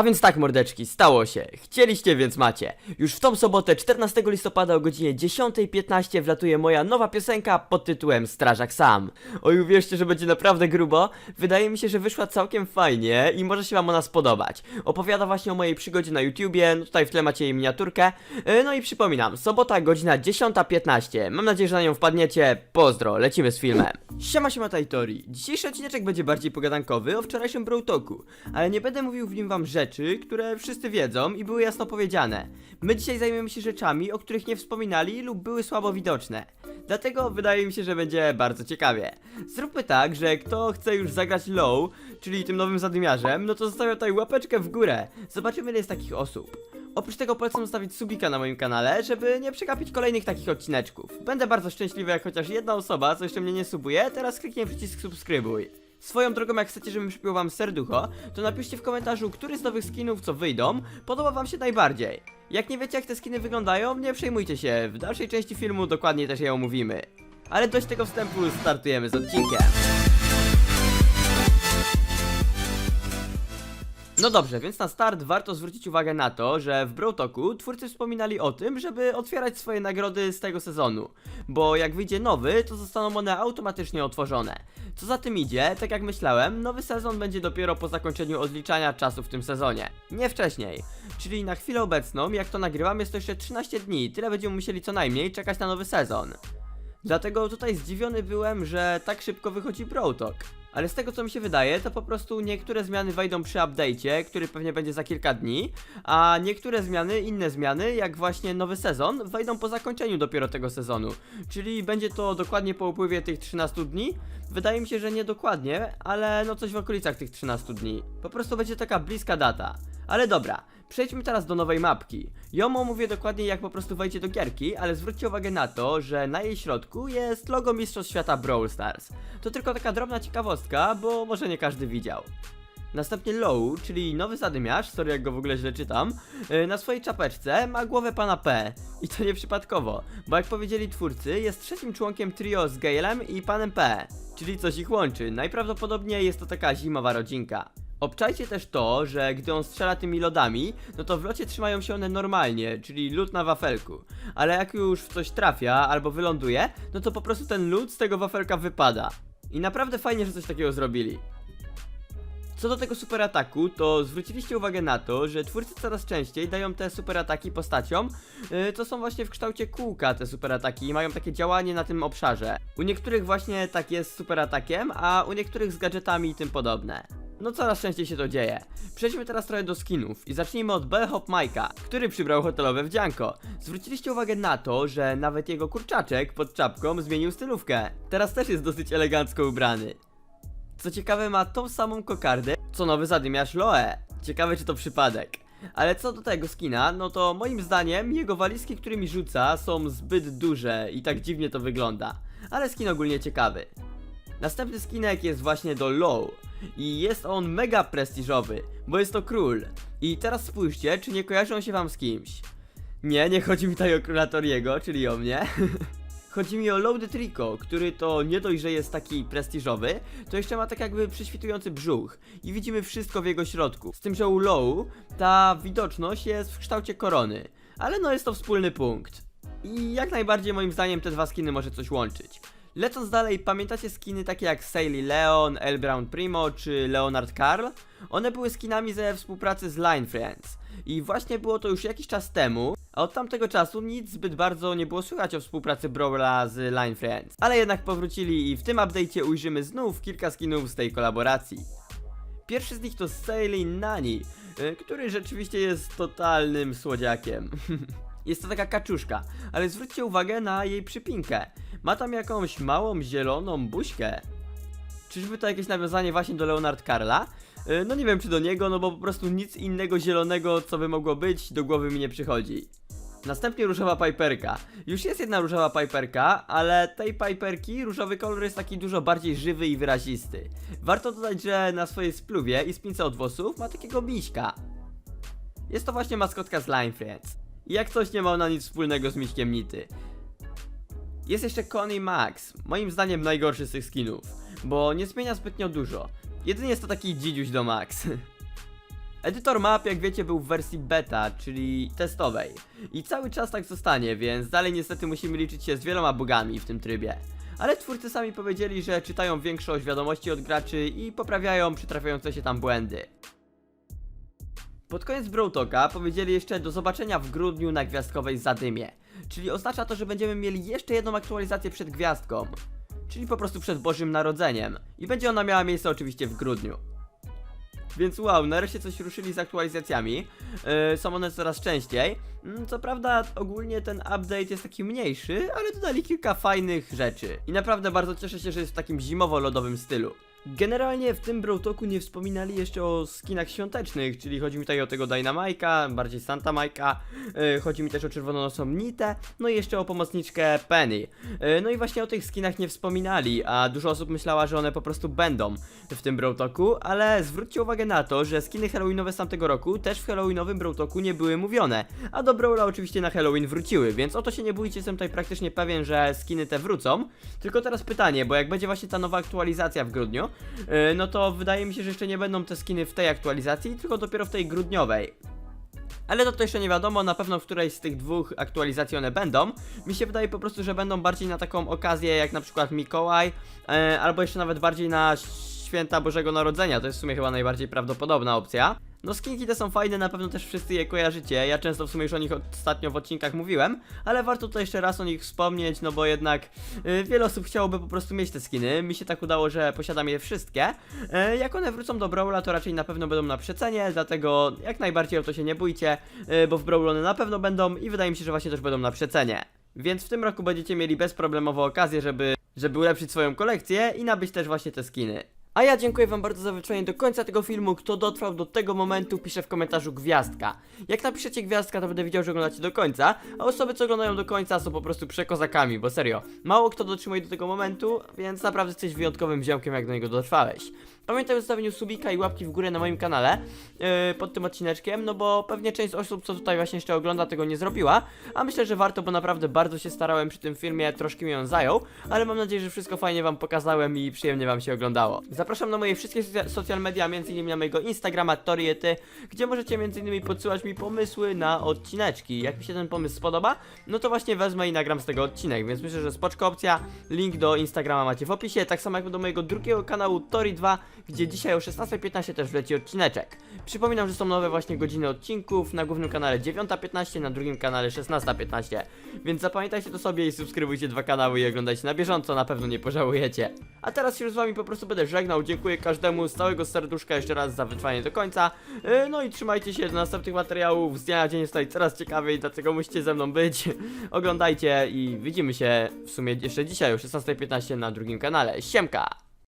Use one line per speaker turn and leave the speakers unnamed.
A więc tak, mordeczki, stało się. Chcieliście, więc macie. Już w tą sobotę, 14 listopada o godzinie 10.15 wlatuje moja nowa piosenka pod tytułem Strażak Sam. Oj, uwierzcie, że będzie naprawdę grubo. Wydaje mi się, że wyszła całkiem fajnie i może się wam ona spodobać. Opowiada właśnie o mojej przygodzie na YouTubie, no tutaj w tle macie jej miniaturkę. Yy, No i przypominam, sobota, godzina 10.15. Mam nadzieję, że na nią wpadniecie. Pozdro, lecimy z filmem. Siema, siema Tajtori. Dzisiejszy odcineczek będzie bardziej pogadankowy o wczorajszym Brawl Talku, ale nie będę mówił w nim wam rzeczy, które wszyscy wiedzą i były jasno powiedziane. My dzisiaj zajmiemy się rzeczami, o których nie wspominali lub były słabo widoczne. Dlatego wydaje mi się, że będzie bardzo ciekawie. Zróbmy tak, że kto chce już zagrać low, czyli tym nowym zadymiarzem, no to zostawia tutaj łapeczkę w górę. Zobaczymy ile jest takich osób. Oprócz tego polecam zostawić subika na moim kanale, żeby nie przegapić kolejnych takich odcineczków. Będę bardzo szczęśliwy, jak chociaż jedna osoba, co jeszcze mnie nie subuje, teraz kliknie przycisk subskrybuj. Swoją drogą, jak chcecie, żebym przypiął wam serducho, to napiszcie w komentarzu, który z nowych skinów, co wyjdą, podoba wam się najbardziej. Jak nie wiecie, jak te skiny wyglądają, nie przejmujcie się, w dalszej części filmu dokładnie też je omówimy. Ale dość tego wstępu, startujemy z odcinkiem. No dobrze, więc na start warto zwrócić uwagę na to, że w Brotoku twórcy wspominali o tym, żeby otwierać swoje nagrody z tego sezonu, bo jak wyjdzie nowy, to zostaną one automatycznie otworzone. Co za tym idzie, tak jak myślałem, nowy sezon będzie dopiero po zakończeniu odliczania czasu w tym sezonie, nie wcześniej. Czyli na chwilę obecną, jak to nagrywam, jest to jeszcze 13 dni, tyle będziemy musieli co najmniej czekać na nowy sezon. Dlatego tutaj zdziwiony byłem, że tak szybko wychodzi Brotok. Ale z tego co mi się wydaje, to po prostu niektóre zmiany wejdą przy update'cie, który pewnie będzie za kilka dni, a niektóre zmiany, inne zmiany, jak właśnie nowy sezon, wejdą po zakończeniu dopiero tego sezonu. Czyli będzie to dokładnie po upływie tych 13 dni? Wydaje mi się, że nie dokładnie, ale no coś w okolicach tych 13 dni. Po prostu będzie taka bliska data. Ale dobra, przejdźmy teraz do nowej mapki. Ją omówię dokładnie jak po prostu wejdzie do gierki, ale zwróćcie uwagę na to, że na jej środku jest logo Mistrzostw Świata Brawl Stars. To tylko taka drobna ciekawostka, bo może nie każdy widział. Następnie Low, czyli nowy zadymiarz, sorry jak go w ogóle źle czytam, yy, na swojej czapeczce ma głowę pana P. I to nie przypadkowo, bo jak powiedzieli twórcy, jest trzecim członkiem trio z Galem i panem P, czyli coś ich łączy. Najprawdopodobniej jest to taka zimowa rodzinka. Obczajcie też to, że gdy on strzela tymi lodami, no to w locie trzymają się one normalnie, czyli lód na wafelku. Ale jak już w coś trafia albo wyląduje, no to po prostu ten lód z tego wafelka wypada. I naprawdę fajnie, że coś takiego zrobili. Co do tego super ataku, to zwróciliście uwagę na to, że twórcy coraz częściej dają te super ataki postaciom, yy, co są właśnie w kształcie kółka te super ataki i mają takie działanie na tym obszarze. U niektórych właśnie tak jest z super atakiem, a u niektórych z gadżetami i tym podobne. No coraz częściej się to dzieje. Przejdźmy teraz trochę do skinów i zacznijmy od Bellhop Mike'a, który przybrał hotelowe wdzianko. Zwróciliście uwagę na to, że nawet jego kurczaczek pod czapką zmienił stylówkę. Teraz też jest dosyć elegancko ubrany. Co ciekawe ma tą samą kokardę, co nowy zadymiarz Loe. Ciekawe czy to przypadek. Ale co do tego skina, no to moim zdaniem jego walizki, którymi rzuca są zbyt duże i tak dziwnie to wygląda. Ale skin ogólnie ciekawy. Następny skinek jest właśnie do Low. I jest on mega prestiżowy, bo jest to król. I teraz spójrzcie, czy nie kojarzą się wam z kimś. Nie, nie chodzi mi tutaj o króla Toriego, czyli o mnie. Chodzi mi o Low the Trico, który to nie dość, że jest taki prestiżowy, to jeszcze ma tak jakby prześwitujący brzuch i widzimy wszystko w jego środku. Z tym, że u Low ta widoczność jest w kształcie korony, ale no jest to wspólny punkt. I jak najbardziej moim zdaniem te dwa skiny może coś łączyć. Lecąc dalej, pamiętacie skiny takie jak Sally Leon, L. Brown Primo czy Leonard Carl? One były skinami ze współpracy z Line Friends. I właśnie było to już jakiś czas temu, a od tamtego czasu nic zbyt bardzo nie było słychać o współpracy Brawla z Line Friends. Ale jednak powrócili i w tym update'cie ujrzymy znów kilka skinów z tej kolaboracji. Pierwszy z nich to Sally Nani, y, który rzeczywiście jest totalnym słodziakiem. Jest to taka kaczuszka, ale zwróćcie uwagę na jej przypinkę. Ma tam jakąś małą zieloną buźkę. Czyżby to jakieś nawiązanie właśnie do Leonard Carla? Yy, No nie wiem czy do niego, no bo po prostu nic innego zielonego, co by mogło być, do głowy mi nie przychodzi. Następnie różowa piperka. Już jest jedna różowa piperka, ale tej piperki różowy kolor jest taki dużo bardziej żywy i wyrazisty. Warto dodać, że na swojej spluwie i spince od włosów ma takiego miśka. Jest to właśnie maskotka z Line Friends. Jak coś nie ma ona nic wspólnego z miśkiem Nity. Jest jeszcze Connie Max, moim zdaniem najgorszy z tych skinów, bo nie zmienia zbytnio dużo. Jedynie jest to taki dzidziuś do Max. Edytor map, jak wiecie, był w wersji beta, czyli testowej. I cały czas tak zostanie, więc dalej niestety musimy liczyć się z wieloma bugami w tym trybie. Ale twórcy sami powiedzieli, że czytają większość wiadomości od graczy i poprawiają przytrafiające się tam błędy. Pod koniec Browtoka powiedzieli jeszcze do zobaczenia w grudniu na gwiazdkowej Zadymie. Czyli oznacza to, że będziemy mieli jeszcze jedną aktualizację przed gwiazdką. Czyli po prostu przed Bożym Narodzeniem. I będzie ona miała miejsce oczywiście w grudniu. Więc wow, nareszcie coś ruszyli z aktualizacjami. Yy, są one coraz częściej. Mm, Co prawda, ogólnie ten update jest taki mniejszy, ale dodali kilka fajnych rzeczy. I naprawdę bardzo cieszę się, że jest w takim zimowo-lodowym stylu. Generalnie w tym Browtoku nie wspominali jeszcze o skinach świątecznych, czyli chodzi mi tutaj o tego Dynamike'a, bardziej Santa Mike'a, yy, chodzi mi też o czerwononosą Nitę, no i jeszcze o pomocniczkę Penny. Yy, no i właśnie o tych skinach nie wspominali, a dużo osób myślała, że one po prostu będą w tym Browtoku, ale zwróćcie uwagę na to, że skiny halloweenowe z tamtego roku też w halloweenowym Browtoku nie były mówione, a do Brawla oczywiście na Halloween wróciły, więc o to się nie bójcie, jestem tutaj praktycznie pewien, że skiny te wrócą. Tylko teraz pytanie, bo jak będzie właśnie ta nowa aktualizacja w grudniu, no to wydaje mi się, że jeszcze nie będą te skiny w tej aktualizacji, tylko dopiero w tej grudniowej. Ale to, to jeszcze nie wiadomo, na pewno w którejś z tych dwóch aktualizacji one będą. Mi się wydaje po prostu, że będą bardziej na taką okazję jak na przykład Mikołaj, e, albo jeszcze nawet bardziej na święta Bożego Narodzenia, to jest w sumie chyba najbardziej prawdopodobna opcja. No skinki te są fajne, na pewno też wszyscy je kojarzycie, ja często w sumie już o nich ostatnio w odcinkach mówiłem, ale warto tutaj jeszcze raz o nich wspomnieć, no bo jednak y, wiele osób chciałoby po prostu mieć te skiny, mi się tak udało, że posiadam je wszystkie. Y, jak one wrócą do Brawla, to raczej na pewno będą na przecenie, dlatego jak najbardziej o to się nie bójcie, y, bo w Brawlu one na pewno będą i wydaje mi się, że właśnie też będą na przecenie. Więc w tym roku będziecie mieli bezproblemowo okazję, żeby, żeby ulepszyć swoją kolekcję i nabyć też właśnie te skiny. A ja dziękuję wam bardzo za wytrwanie do końca tego filmu. Kto dotrwał do tego momentu, pisze w komentarzu gwiazdka. Jak napiszecie gwiazdka, to będę widział, że oglądacie do końca, a osoby, co oglądają do końca, są po prostu przekozakami, bo serio, mało kto dotrzymuje do tego momentu, więc naprawdę jesteś wyjątkowym ziomkiem, jak do niego dotrwałeś. Pamiętaj o zostawieniu subika i łapki w górę na moim kanale yy, pod tym odcineczkiem, no bo pewnie część osób, co tutaj właśnie jeszcze ogląda, tego nie zrobiła, a myślę, że warto, bo naprawdę bardzo się starałem przy tym filmie, troszkę mi on zajął, ale mam nadzieję, że wszystko fajnie wam pokazałem i przyjemnie wam się oglądało. Zapraszam na moje wszystkie social media, m.in. na mojego Instagrama Toriety, gdzie możecie m.in. podsyłać mi pomysły na odcineczki. Jak mi się ten pomysł spodoba, no to właśnie wezmę i nagram z tego odcinek, więc myślę, że spoczko opcja. Link do Instagrama macie w opisie, tak samo jak do mojego drugiego kanału Tori2, gdzie dzisiaj o 16.15 też wleci odcineczek. Przypominam, że są nowe właśnie godziny odcinków, na głównym kanale 9.15, na drugim kanale 16.15, więc zapamiętajcie to sobie i subskrybujcie dwa kanały i oglądajcie na bieżąco, na pewno nie pożałujecie. A teraz się z wami po prostu będę żegnał, dziękuję każdemu z całego serduszka jeszcze raz za wytrwanie do końca, Yy, no i trzymajcie się do następnych materiałów, z dnia na dzień. Jest coraz ciekawiej, dlatego musicie ze mną być, oglądajcie i widzimy się w sumie jeszcze dzisiaj o 16.15 na drugim kanale, siemka!